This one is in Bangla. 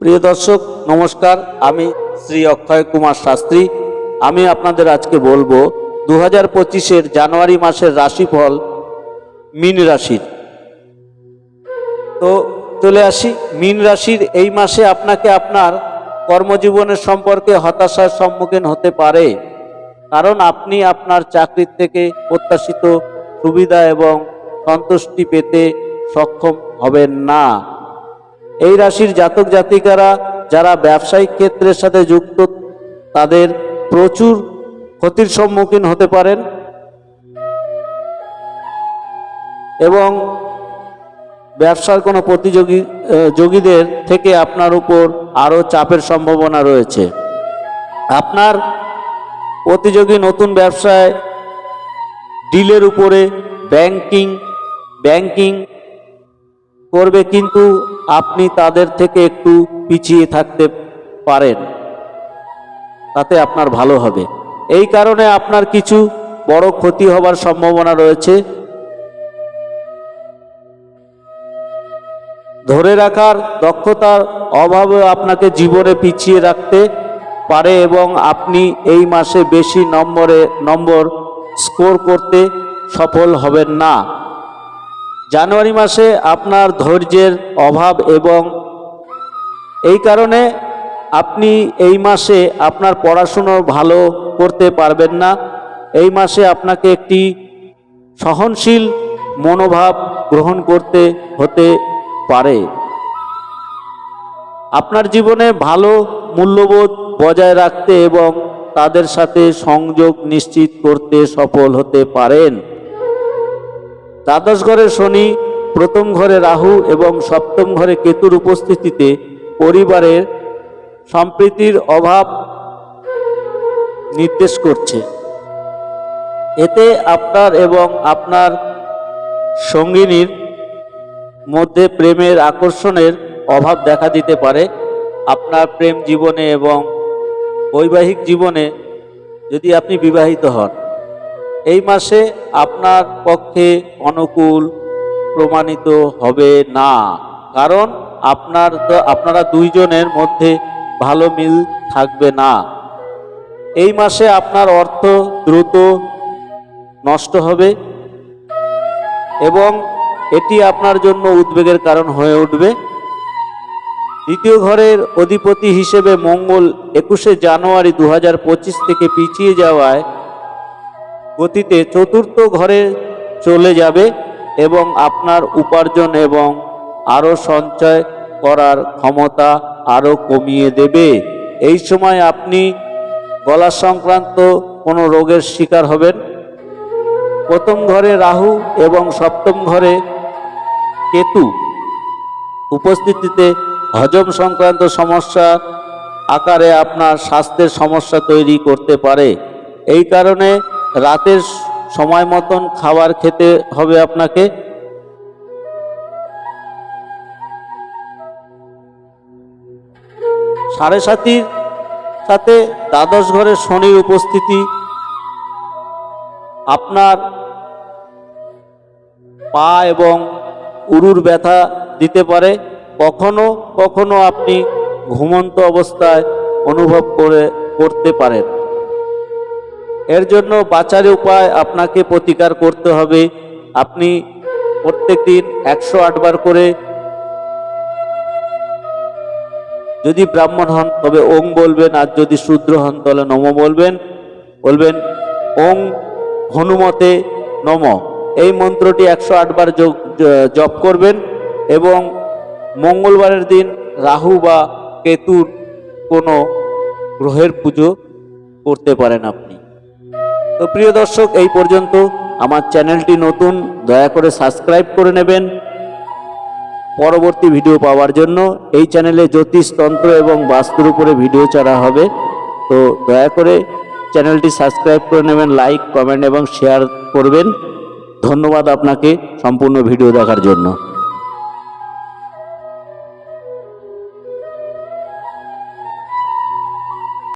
প্রিয় দর্শক, নমস্কার। আমি শ্রী অক্ষয় কুমার শাস্ত্রী। আমি আপনাদের আজকে বলব দু হাজার পঁচিশের জানুয়ারি মাসের রাশিফল মিন রাশির। তো চলে আসি, মিন রাশির এই মাসে আপনাকে আপনার কর্মজীবনের সম্পর্কে হতাশার সম্মুখীন হতে পারে। কারণ আপনি আপনার চাকরির থেকে প্রত্যাশিত সুবিধা এবং সন্তুষ্টি পেতে সক্ষম হবেন না। এই রাশির জাতক জাতিকারা যারা ব্যবসায়িক ক্ষেত্রের সাথে যুক্ত, তাদের প্রচুর ক্ষতির সম্মুখীন হতে পারেন। এবং ব্যবসার কোনো প্রতিযোগী যোগীদের থেকে আপনার উপর আরও চাপের সম্ভাবনা রয়েছে। আপনার প্রতিযোগী নতুন ব্যবসায় ডিলের উপরে ব্যাংকিং ব্যাংকিং করবে কিন্তু আপনি তাদের থেকে একটু পিছিয়ে থাকতে পারেন। তাতে আপনার ভালো হবে। এই কারণে আপনার কিছু বড় ক্ষতি হবার সম্ভাবনা রয়েছে। ধরে রাখার দক্ষতার অভাবে আপনাকে জীবনে পিছিয়ে রাখতে পারে এবং আপনি এই মাসে বেশি নম্বরে, নম্বর স্কোর করতে সফল হবেন না। জানুয়ারি মাসে আপনার ধৈর্যের অভাব এবং এই কারণে আপনি এই মাসে আপনার পড়াশুনো ভালো করতে পারবেন না। এই মাসে আপনাকে একটি সহনশীল মনোভাব গ্রহণ করতে হতে পারে। আপনার জীবনে ভালো মূল্যবোধ বজায় রাখতে এবং তাদের সাথে সংযোগ নিশ্চিত করতে সফল হতে পারেন। দ্বাদশ ঘরে শনি, প্রথম ঘরে রাহু এবং সপ্তম ঘরে কেতুর উপস্থিতিতে পরিবারের সম্প্রীতির অভাব নির্দেশ করছে। এতে আপনার এবং আপনার সঙ্গিনীর মধ্যে প্রেমের আকর্ষণের অভাব দেখা দিতে পারে। আপনার প্রেম জীবনে এবং বৈবাহিক জীবনে যদি আপনি বিবাহিত হন। এই মাসে আপনার পক্ষে অনুকূল প্রমাণিত হবে না। কারণ আপনার আপনারা দুইজনের মধ্যে ভালো মিল থাকবে না। এই মাসে আপনার অর্থ দ্রুত নষ্ট হবে এবং এটি আপনার জন্য উদ্বেগের কারণ হয়ে উঠবে। দ্বিতীয় ঘরের অধিপতি হিসেবে মঙ্গল একুশে জানুয়ারি দু হাজার পঁচিশ থেকে পিছিয়ে যাওয়ায় গতিতে চতুর্থ ঘরে চলে যাবে এবং আপনার উপার্জন এবং আরও সঞ্চয় করার ক্ষমতা আরও কমিয়ে দেবে। এই সময় আপনি গলা সংক্রান্ত কোনো রোগের শিকার হবেন। প্রথম ঘরে রাহু এবং সপ্তম ঘরে কেতু। উপস্থিতিতে হজম সংক্রান্ত সমস্যা আকারে আপনার স্বাস্থ্যের সমস্যা তৈরি করতে পারে। এই কারণে রাতের সময় মতন খাবার খেতে হবে আপনাকে। সাড়ে সাতির সাথে দ্বাদশ ঘরে শনির উপস্থিতি। আপনার পা এবং উরুর ব্যথা দিতে পারে। কখনো কখনো আপনি ঘুমন্ত অবস্থায় অনুভব করে, করতে পারেন। এর জন্য বাঁচার উপায় আপনাকে প্রতিকার করতে হবে। আপনি প্রত্যেক দিন একশো আটবার করে যদি ব্রাহ্মণ হন, তবে ওং বলবেন, আর যদি শূদ্র হন, তাহলে নম বলবেন। বলবেন, ওং হনুমতে নম। এই মন্ত্রটি একশো আটবার জপ করবেন এবং মঙ্গলবারের দিন রাহু বা কেতুর কোনো গ্রহের পুজো করতে পারেন আপনি। তো প্রিয় দর্শক, এই পর্যন্ত আমার চ্যানেলটি নতুন, দয়া করে সাবস্ক্রাইব করে নেবেন। পরবর্তী ভিডিও পাওয়ার জন্য এই চ্যানেলে জ্যোতিষতন্ত্র এবং বাস্তুর উপরে ভিডিও ছাড়া হবে। তো দয়া করে চ্যানেলটি সাবস্ক্রাইব করে নেবেন, লাইক, কমেন্ট এবং শেয়ার করবেন। ধন্যবাদ আপনাকে সম্পূর্ণ ভিডিও দেখার জন্য।